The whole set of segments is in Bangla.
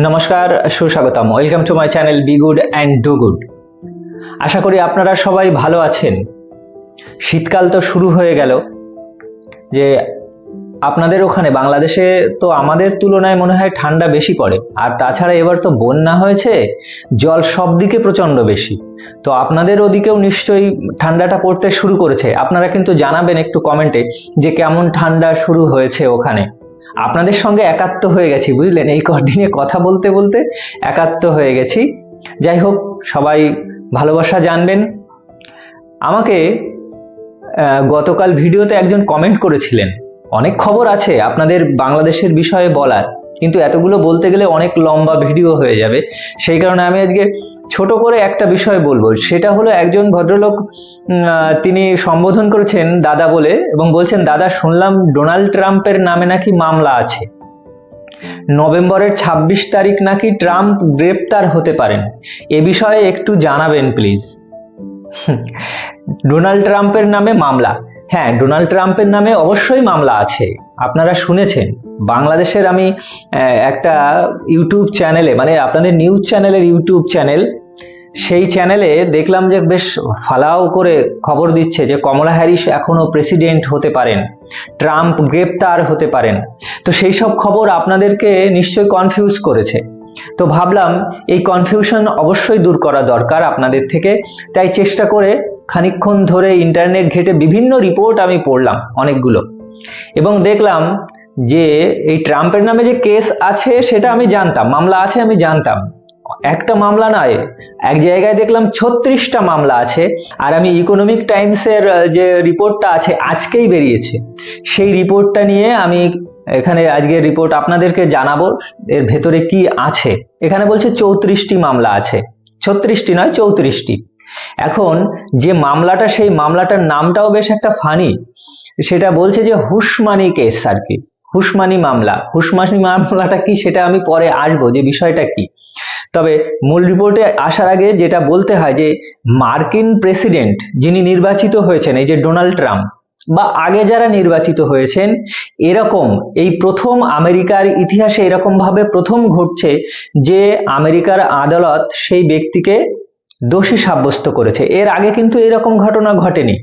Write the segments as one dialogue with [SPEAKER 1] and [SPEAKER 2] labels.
[SPEAKER 1] নমস্কার, সুস্বাগতম। Welcome to my channel be good and do good আশা করি আপনারা সবাই ভালো আছেন। শীতকাল তো শুরু হয়ে গেল। যে আপনাদের ওখানে, বাংলাদেশে তো আমাদের তুলনায় মনে হয় ঠান্ডা বেশি পড়ে। আর তাছাড়া এবার তো বন্যা হয়েছে, জল সব দিকে প্রচণ্ড বেশি। তো আপনাদের ওদিকেও নিশ্চয়ই ঠান্ডাটা পড়তে শুরু করেছে। আপনারা কিন্তু জানাবেন একটু কমেন্টে যে কেমন ঠান্ডা শুরু হয়েছে ওখানে। আপনাদের সঙ্গে একাত্ম হয়ে গেছি, বুঝলেন? এই কদিনে কথা বলতে বলতে একাত্ম হয়ে গেছি। যাই হোক, সবাই ভালোবাসা জানবেন। আমাকে গতকাল ভিডিওতে একজন কমেন্ট করেছিলেন। অনেক খবর আছে, আপনাদের বাংলাদেশের বিষয়ে বলার। কিন্তু এতগুলো বলতে গেলে অনেক লম্বা ভিডিও হয়ে যাবে। সেই কারণে আমি আজকে ছোট করে একটা বিষয় বলব। সেটা হলো একজন ভদ্রলোক তিনি সম্বোধন করেছেন দাদা বলে এবং বলছেন, দাদা, শুনলাম ডোনাল্ড ট্রাম্পের নামে নাকি মামলা আছে। নভেম্বরের ২৬ তারিখ নাকি ট্রাম্প গ্রেপ্তার হতে পারেন। এ বিষয়ে একটু জানাবেন, প্লিজ। ডোনাল্ড ট্রাম্পের নামে মামলা। হ্যাঁ ডোনাল্ড ট্রাম্পের নামে অবশ্যই মামলা আছে। আপনারা শুনেছেন, বাংলাদেশের আমি একটা ইউটিউব চ্যানেলে মানে আপনাদের নিউজ চ্যানেলের ইউটিউব চ্যানেল, সেই চ্যানেলে দেখলাম যে বেশ ফালাও করে খবর দিচ্ছে যে কমলা হ্যারিস এখনও প্রেসিডেন্ট হতে পারেন, ট্রাম্প গ্রেপ্তার হতে পারেন। তো সেই সব খবর আপনাদেরকে নিশ্চয়ই কনফিউজ করেছে। তো ভাবলাম, এই কনফিউশন অবশ্যই দূর করা দরকার আপনাদের থেকে, তাই চেষ্টা করে খানিকক্ষণ ধরে ইন্টারনেট ঘেটে বিভিন্ন রিপোর্ট আমি পড়লাম, অনেকগুলো। এবং দেখলাম যে এই ট্রাম্পের নামে যে কেস আছে, সেটা আমি জানতাম, মামলা আছে আমি জানতাম। একটা মামলা নয়, এক জায়গায় দেখলাম ছত্রিশটা মামলা আছে, আর আমি ইকোনমিক টাইমসের যে রিপোর্টটা আছে, আজকেই বেরিয়েছে। সেই রিপোর্টটা নিয়ে আমি এখানে আজকের রিপোর্ট আপনাদেরকে জানাব, এর ভেতরে কি আছে। এখানে বলছে চৌত্রিশটি মামলা আছে। ছত্রিশটি নয়, চৌত্রিশটি। এখন যে মামলাটা, সেই মামলাটার নামটাও বেশ একটা ফানি সেটা বলছে যে হুসমানি কেস আর কি। হুসমানি মামলা। হুসমানি মামলাটা কি সেটা আমি পরে আসব যে বিষয়টা কি। তবে মূল রিপোর্টে আসার আগে যেটা বলতে হয় যে মার্কিন প্রেসিডেন্ট যিনি নির্বাচিত হয়েছেন, এই যে ডোনাল্ড ট্রাম্প, বা আগে যারা নির্বাচিত হয়েছেন, এরকম এই প্রথম আমেরিকার ইতিহাসে এরকম ভাবে প্রথম ঘটছে যে আমেরিকার আদালত সেই ব্যক্তিকে দোষী সাব্যস্ত করেছে। এর আগে কিন্তু এরকম ঘটনা ঘটেনি।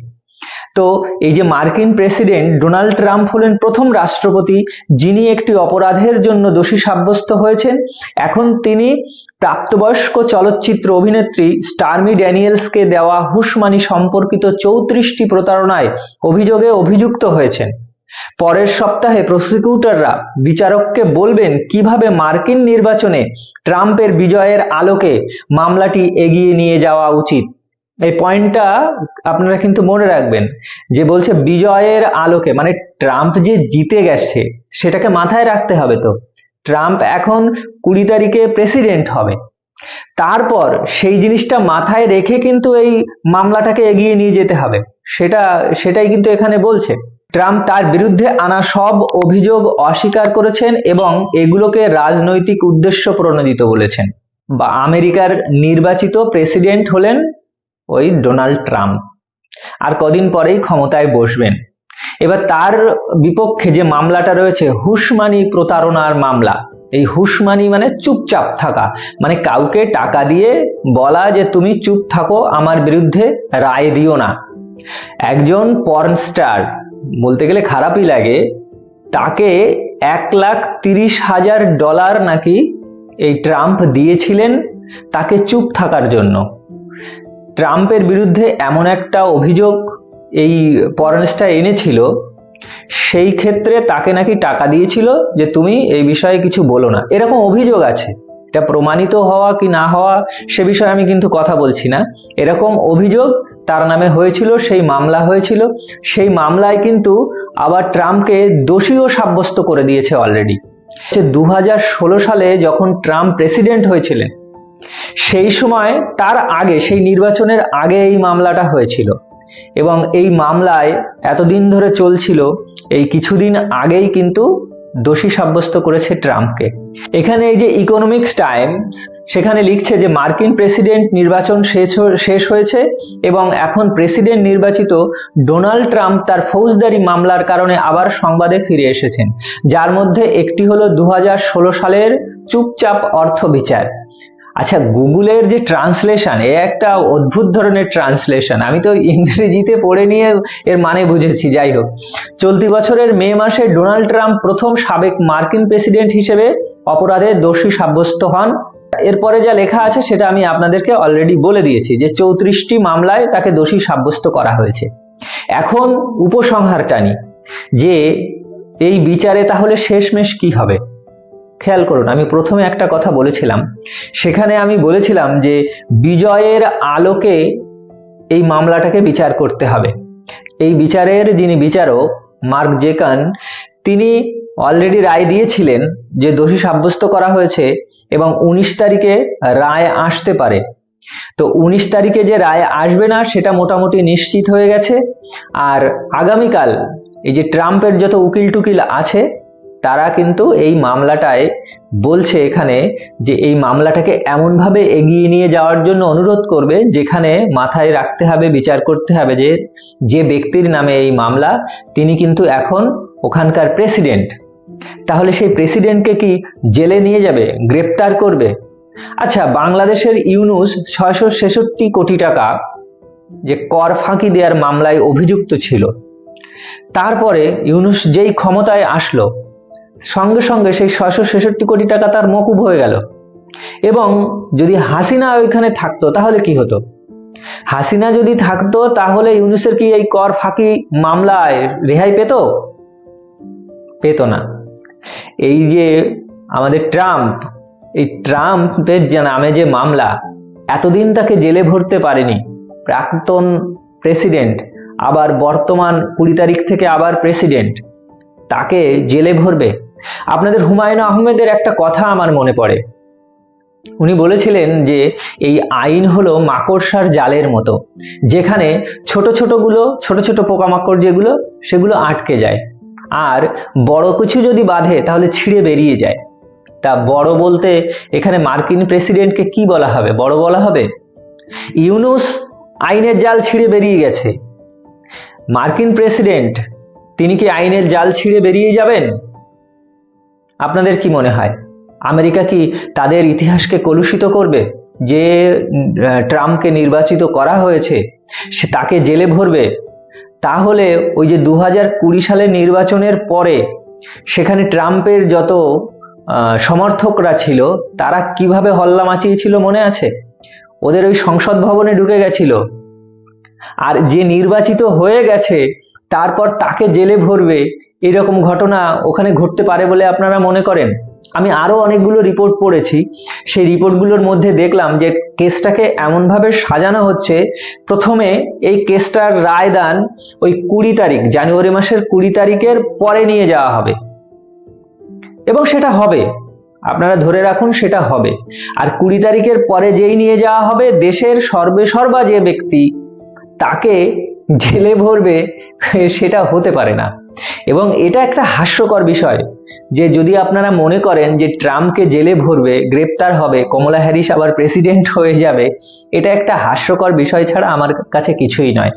[SPEAKER 1] তো এই যে মার্কিন প্রেসিডেন্ট ডোনাল্ড ট্রাম্প হলেন প্রথম রাষ্ট্রপতি, যিনি একটি অপরাধের জন্য দোষী সাব্যস্ত হয়েছেন, এখন তিনি প্রাপ্তবয়স্ক চলচ্চিত্র অভিনেত্রী স্টারমি ড্যানিয়েলসকে দেওয়া হুশমানি সম্পর্কিত চৌত্রিশটি প্রতারণায় অভিযোগে অভিযুক্ত হয়েছেন। পরের সপ্তাহে প্রসিকিউটররা বিচারককে বলবেন কীভাবে মার্কিন নির্বাচনে ট্রাম্পের বিজয়ের আলোকে মামলাটি এগিয়ে নিয়ে যাওয়া উচিত। এই পয়েন্টটা আপনারা কিন্তু মনে রাখবেন যে বলছে বিজয়ের আলোকে মানে ট্রাম্প যে জিতে গেছে, সেটাকে মাথায় রাখতে হবে তো। ট্রাম্প এখন কুড়ি তারিখে প্রেসিডেন্ট হবে। তারপর সেই জিনিসটা মাথায় রেখে কিন্তু এই মামলাটাকে এগিয়ে নিয়ে যেতে হবে। সেটা, সেটাই কিন্তু এখানে বলছে। ট্রাম্প তার বিরুদ্ধে আনা সব অভিযোগ অস্বীকার করেছেন এবং এগুলোকে রাজনৈতিক উদ্দেশ্য প্রণোদিত বলেছেন। বা আমেরিকার নির্বাচিত প্রেসিডেন্ট হলেন ওই ডোনাল্ড ট্রাম্প। আর কদিন পরেই ক্ষমতায় বসবেন। এবার তার বিপক্ষে যে মামলাটা রয়েছে, হুসমানি প্রতারণার মামলা। এই হুসমানি মানে চুপচাপ থাকা। মানে কাউকে টাকা দিয়ে বলা যে তুমি চুপ থাকো, আমার বিরুদ্ধে রায় দিও না। একজন পর্ন স্টার বলতে গেলে খারাপই লাগে, তাকে এক লাখ তিরিশ হাজার ডলার নাকি এই ট্রাম্প দিয়েছিলেন তাকে চুপ থাকার জন্য। ট্রাম্পের বিরুদ্ধে এমন একটা অভিযোগ এই পরনেসটা এনেছিল, সেই ক্ষেত্রে তাকে নাকি টাকা দিয়েছিল যে তুমি এই বিষয়ে কিছু বলো না। এরকম অভিযোগ আছে। এটা প্রমাণিত হওয়া কি না হওয়া, সে বিষয়ে আমি কিন্তু কথা বলছি না। এরকম অভিযোগ তার নামে হয়েছিল, সেই মামলা হয়েছিল। সেই মামলায় কিন্তু আবার ট্রাম্পকে দোষীও সাব্যস্ত করে দিয়েছে অলরেডি সে দু হাজার ষোলো সালে যখন ট্রাম্প প্রেসিডেন্ট হয়েছিলেন, সেই সময় তার আগে, সেই নির্বাচনের আগে এই মামলাটা হয়েছিল। এবং এই মামলায় এতদিন ধরে চলছিল, এই কিছুদিন আগেই কিন্তু দোষী সাব্যস্ত করেছে ট্রাম্পকে। এখানে এই যে ইকোনমিক্স টাইমস সেখানে লিখছে যে মার্কিন প্রেসিডেন্ট নির্বাচন শেষ হয়েছে এবং এখন প্রেসিডেন্ট নির্বাচিত ডোনাল্ড ট্রাম্প তার ফৌজদারি মামলার কারণে আবার সংবাদে ফিরে এসেছেন। যার মধ্যে একটি হলো দু হাজার ষোলো সালের চুপচাপ অর্থ বিচার আচ্ছা গুগলের যে ট্রান্সলেশন, এ একটা অদ্ভুত ধরনের ট্রান্সলেশন। আমি তো ইংরেজিতে পড়ে নিয়ে এর মানে বুঝেছি, যাই হোক। চলতি বছরের মে মাসে ডোনাল্ড ট্রাম্প প্রথম সাবেক মার্কিন প্রেসিডেন্ট হিসেবে অপরাধে দোষী সাব্যস্ত হন। এরপরে যা লেখা আছে, সেটা আমি আপনাদেরকে অলরেডি বলে দিয়েছি, যে চৌত্রিশটি মামলায় তাকে দোষী সাব্যস্ত করা হয়েছে। এখন উপসংহার টানি যে এই বিচারে তাহলে শেষমেশ কি হবে? খেয়াল করুন, আমি প্রথমে একটা কথা বলেছিলাম। সেখানে আমি বলেছিলাম যে বিজয়ের আলোকে এই মামলাটাকে বিচার করতে হবে। এই বিচারের যিনি বিচারক, মার্ক জেকান, তিনি অলরেডি রায় দিয়েছিলেন যে দোষী সাব্যস্ত করা হয়েছে এবং উনিশ তারিখে রায় আসতে পারে। তো উনিশ তারিখে যে রায় আসবে না, সেটা মোটামুটি নিশ্চিত হয়ে গেছে। আর আগামীকাল এই যে ট্রাম্পের যত উকিল টুকিল আছে তারা কিন্তু এই মামলাটায় বলছে এখানে যে এই মামলাটাকে এমনভাবে এগিয়ে নিয়ে যাওয়ার জন্য অনুরোধ করবে, যেখানে মাথায় রাখতে হবে, বিচার করতে হবে যে যে ব্যক্তির নামে এই মামলা, তিনি কিন্তু এখন ওখানকার প্রেসিডেন্ট। তাহলে সেই প্রেসিডেন্টকে কি জেলে নিয়ে যাবে, গ্রেপ্তার করবে? আচ্ছা বাংলাদেশের ইউনুস ছয়শো ছেষট্টি কোটি টাকা যে কর ফাঁকি দেওয়ার মামলায় অভিযুক্ত ছিল, তারপরে ইউনুস যেই ক্ষমতায় আসলো সঙ্গে সঙ্গে সেই ছয়শো ছেষট্টি কোটি টাকা তার মকুব হয়ে গেল। এবং যদি হাসিনা ওইখানে থাকতো, তাহলে কি হতো? হাসিনা যদি থাকতো, তাহলে ইউনুসের কি এই কর ফাঁকি মামলায় রেহাই পেত? পেত না। এই যে আমাদের ট্রাম্প, এই ট্রাম্পের যে নামে যে মামলা, এতদিন তাকে জেলে ভরতে পারেনি। প্রাক্তন প্রেসিডেন্ট, আবার বর্তমান কুড়ি তারিখ থেকে আবার প্রেসিডেন্ট, তাকে জেলে ভরবে। আপনাদের হুমায়ুন আহমেদের একটা কথা আমার মনে পড়ে। উনি বলেছিলেন যে, এই আইন হলো মাকড়সার জালের মতো, যেখানে ছোট ছোটগুলো, ছোট ছোট পোকামাকড় যেগুলো, সেগুলো আটকে যায়। আর বড় কিছু যদি বাঁধে, তাহলে ছিঁড়ে বেরিয়ে যায়। তা বড় বলতে এখানে মার্কিন প্রেসিডেন্টকে কি বলা হবে? বড় বলা হবে, ইউনুস, আইনের জাল ছিঁড়ে বেরিয়ে গেছে। মার্কিন প্রেসিডেন্ট, তিনি কি আইনের জাল ছিঁড়ে বেরিয়ে যাবেন? আপনাদের কি মনে হয়? আমেরিকা কি তাদের ইতিহাসকে কলুষিত করবে? যে ট্রাম্পকে নির্বাচিত করা হয়েছে, সে তাকে জেলে ভরবে? তাহলে ওই যে দু কুড়ি সালের নির্বাচনের পরে সেখানে ট্রাম্পের যত সমর্থকরা ছিল, তারা কীভাবে হল্লা মাচিয়েছিল মনে আছে? ওদের ওই সংসদ ভবনে ঢুকে গেছিল। আর যে নির্বাচিত হয়ে গেছে, তারপর তাকে জেলে ভরবে, এরকম ঘটনা ওখানে ঘটতে পারে বলে আপনারা মনে করেন? আমি আরও অনেকগুলো রিপোর্ট পড়েছি। সেই রিপোর্টগুলোর মধ্যে দেখলাম যে কেসটাকে এমনভাবে সাজানো হচ্ছে, প্রথমে এই কেসটার রায়দান ওই কুড়ি তারিখ, জানুয়ারি মাসের কুড়ি তারিখের পরে নিয়ে যাওয়া হবে। এবং সেটা হবে। আপনারা ধরে রাখুন সেটা হবে। আর কুড়ি তারিখের পরে যেই নিয়ে যাওয়া হবে, দেশের সর্বে সর্বা যে ব্যক্তি তাকে জেলে ভরবে সেটা হতে পারে না। এবং এটা একটা হাস্যকর বিষয় যে যদি আপনারা মনে করেন যে ট্রাম্পকে জেলে ভরবে, গ্রেপ্তার হবে, কমলা হ্যারিস আবার প্রেসিডেন্ট হয়ে যাবে, এটা একটা হাস্যকর বিষয় ছাড়া আমার কাছে কিছুই নয়।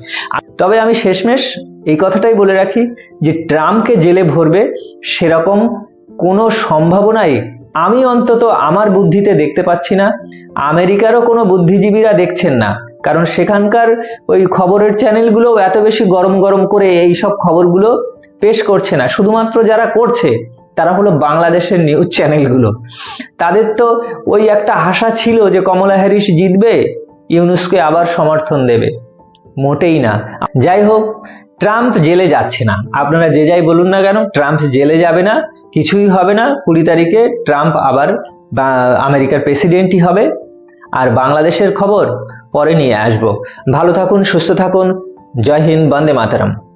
[SPEAKER 1] তবে আমি শেষমেশ এই কথাটাই বলে রাখি যে ট্রাম্পকে জেলে ভরবে সেরকম কোনো সম্ভাবনাই আমি অন্তত আমার বুদ্ধিতে দেখতে পাচ্ছি না। আমেরিকারও কোনো বুদ্ধিজীবীরা দেখছেন না। কারণ সেখানকার ওই খবরের চ্যানেলগুলো এত বেশি গরম গরম করে এই সব খবরগুলো পেশ করছে না। শুধুমাত্র যারা করছে, তারা হলো বাংলাদেশের নিউজ চ্যানেলগুলো তাদের তো ওই একটা আশা ছিল যে কমলা হ্যারিস জিতবে, ইউনুসকে আবার সমর্থন দেবে। মোটেই না। যাই হোক, ট্রাম্প জেলে যাচ্ছে না। আপনারা যে যাই বলুন না কেন, ট্রাম্প জেলে যাবে না, কিছুই হবে না। কুড়ি তারিখে ট্রাম্প আবার আমেরিকার প্রেসিডেন্টই হবে। আর বাংলাদেশের খবর পরে নিয়ে আসব। ভালো থাকুন সুস্থ থাকুন। জয় হিন্দ বন্দে মাতারাম।